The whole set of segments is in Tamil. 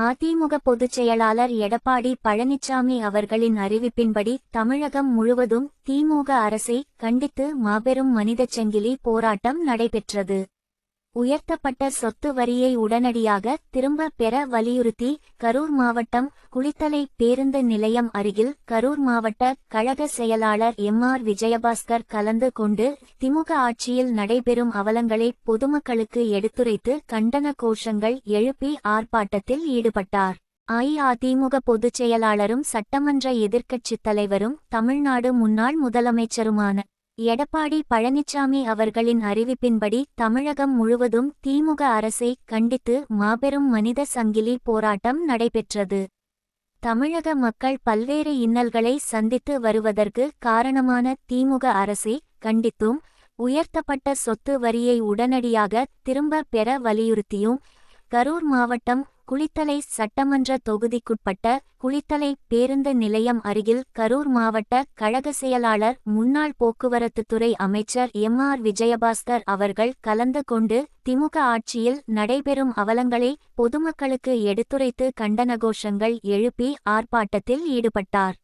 அதிமுக பொதுச் செயலாளர் எடப்பாடி பழனிசாமி அவர்களின் அறிவிப்பின்படி தமிழகம் முழுவதும் திமுக அரசை கண்டித்து மாபெரும் மனிதச் சங்கிலி போராட்டம் நடைபெற்றது. உயர்த்தப்பட்ட சொத்து வரியை உடனடியாக திரும்ப பெற வலியுறுத்தி கரூர் மாவட்டம் குளித்தலை பேருந்து நிலையம் அருகில் கரூர் மாவட்ட கழக செயலாளர் எம் ஆர் விஜயபாஸ்கர் கலந்து கொண்டு திமுக ஆட்சியில் நடைபெறும் அவலங்களை பொதுமக்களுக்கு எடுத்துரைத்து கண்டன கோஷங்கள் எழுப்பி ஆர்ப்பாட்டத்தில் ஈடுபட்டார். அஇஅதிமுக பொதுச் செயலாளரும் சட்டமன்ற எதிர்க்கட்சித் தலைவரும் தமிழ்நாடு முன்னாள் முதலமைச்சருமான எடப்பாடி பழனிசாமி அவர்களின் அறிவிப்பின்படி தமிழகம் முழுவதும் திமுக அரசை கண்டித்து மாபெரும் மனித சங்கிலி போராட்டம் நடைபெற்றது. தமிழக மக்கள் பல்வேறு இன்னல்களை சந்தித்து வருவதற்கு காரணமான திமுக அரசை கண்டித்தும் உயர்த்தப்பட்ட சொத்து வரியை உடனடியாக திரும்ப பெற வலியுறுத்தியும் கரூர் மாவட்டம் குளித்தலை சட்டமன்ற தொகுதிக்குட்பட்ட குளித்தலை பேருந்து நிலையம் அருகில் கரூர் மாவட்ட கழக செயலாளர் முன்னாள் போக்குவரத்துத்துறை அமைச்சர் எம். ஆர். விஜயபாஸ்கர் அவர்கள் கலந்து கொண்டு திமுக ஆட்சியில் நடைபெறும் அவலங்களை பொதுமக்களுக்கு எடுத்துரைத்து கண்டன கோஷங்கள் எழுப்பி ஆர்ப்பாட்டத்தில் ஈடுபட்டார்.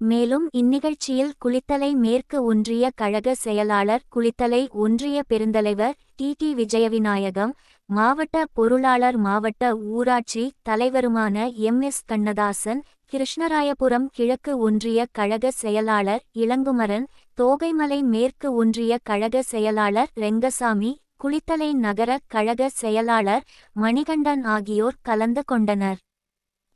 மேலும் இந்நிகழ்ச்சியில் குளித்தலை மேற்கு ஒன்றிய கழக செயலாளர் குளித்தலை ஒன்றிய பெருந்தலைவர் டி. டி. விஜயவிநாயகம் மாவட்ட பொருளாளர் மாவட்ட ஊராட்சி தலைவருமான எம். எஸ். கண்ணதாசன் கிருஷ்ணராயபுரம் கிழக்கு ஒன்றிய கழக செயலாளர் இளங்குமரன் தோகைமலை மேற்கு ஒன்றிய கழக செயலாளர் ரெங்கசாமி குளித்தலை நகர கழக செயலாளர் மணிகண்டன் ஆகியோர் கலந்து கொண்டனர்.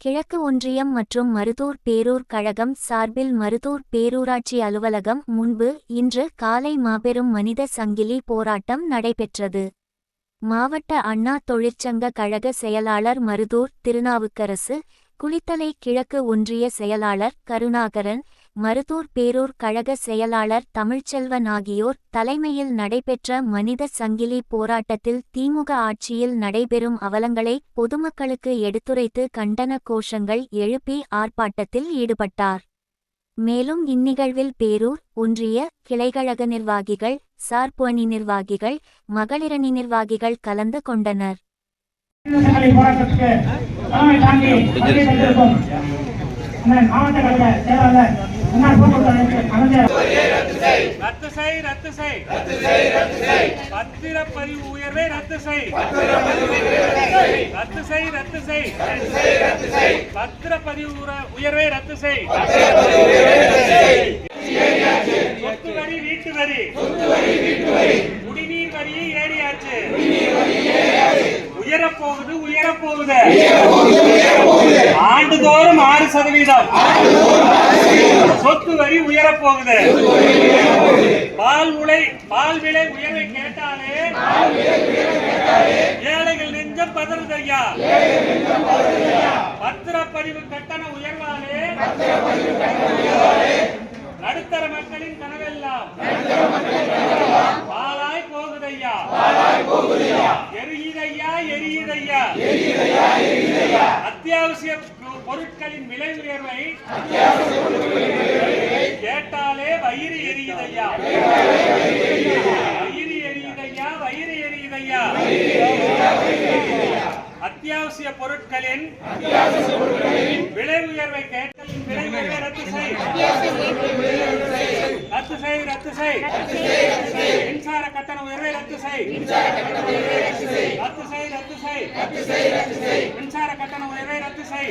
கிழக்கு ஒன்றியம் மற்றும் மருதூர் பேரூர் கழகம் சார்பில் மருதூர் பேரூராட்சி அலுவலகம் முன்பு இன்று காலை மாபெரும் மனித சங்கிலி போராட்டம் நடைபெற்றது. மாவட்ட அண்ணா தொழிற்சங்க கழக செயலாளர் மருதூர் திருநாவுக்கரசு குளித்தலை கிழக்கு ஒன்றிய செயலாளர் கருணாகரன் மருதூர் பேரூர் கழக செயலாளர் தமிழ்ச்செல்வன் ஆகியோர் தலைமையில் நடைபெற்ற மனித சங்கிலி போராட்டத்தில் திமுக ஆட்சியில் நடைபெறும் அவலங்களை பொதுமக்களுக்கு எடுத்துரைத்து கண்டன கோஷங்கள் எழுப்பி ஆர்ப்பாட்டத்தில் ஈடுபட்டார். மேலும் இந்நிகழ்வில் பேரூர் ஒன்றிய கிளைக்கழக நிர்வாகிகள் சார்பு அணி நிர்வாகிகள் மகளிரணி நிர்வாகிகள் கலந்து கொண்டனர். போராட்டத்துக்கு மாவட்ட கழக செயலாளர் ரத்து செய் ரத்து செய். பத்திரப்பதிவு உயர்வை ரத்து செய். ரத்து செய் ரத்து செய். பத்திரப்பதிவு உர- உயர்வை ரத்து செய். சொத்து வரி வீட்டு வரி குடிநீர் வரியை ஏறியாச்சு. உயரப்போகுது உயரப்போகுது. ஆண்டுதோறும் ஆறு சதவீதம். சொத்து வரி உயரப்போகுது பால் உலை பால் விலை உயர்வை கேட்டாலே ஏழைகள் நெஞ்சம் பதறுது ஐயா. பத்திரப்பதிவு கட்டண உயர்வாலே நடுத்தர மக்களின் கனவெல்லாம் பாலாய் போகுதையா எரியுதையா எரியுதையா அத்தியாவசிய பொருட்களின் விலை உயர்வை கேட்டாலே வயிறு எரியுதையா? வயிறு எரியுதையா? வயிறு எரியுதையா? அத்தியாவசிய பொருட்களின் விலை உயர்வை கேட்டலின் விலை உயர்வை ரத்து செய்ய ரத்து செய் மின்சார கட்டண உயர்வை ரத்து செய் ரத்து செய் ரத்து செய் மின்சார கட்டண உயர்வை ரத்து செய்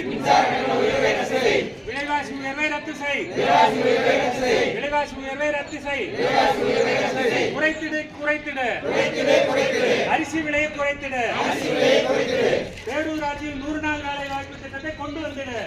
விலைவாசி உயர்வை ரத்து செய் விலைவாசி உயர்வை ரத்து செய் குறைத்திடு குறைத்திடு அரிசி விலையை குறைத்திடு பேரூராட்சியில் நூறு நாள் வேலை வாய்ப்பு திட்டத்தை கொண்டு வந்துடு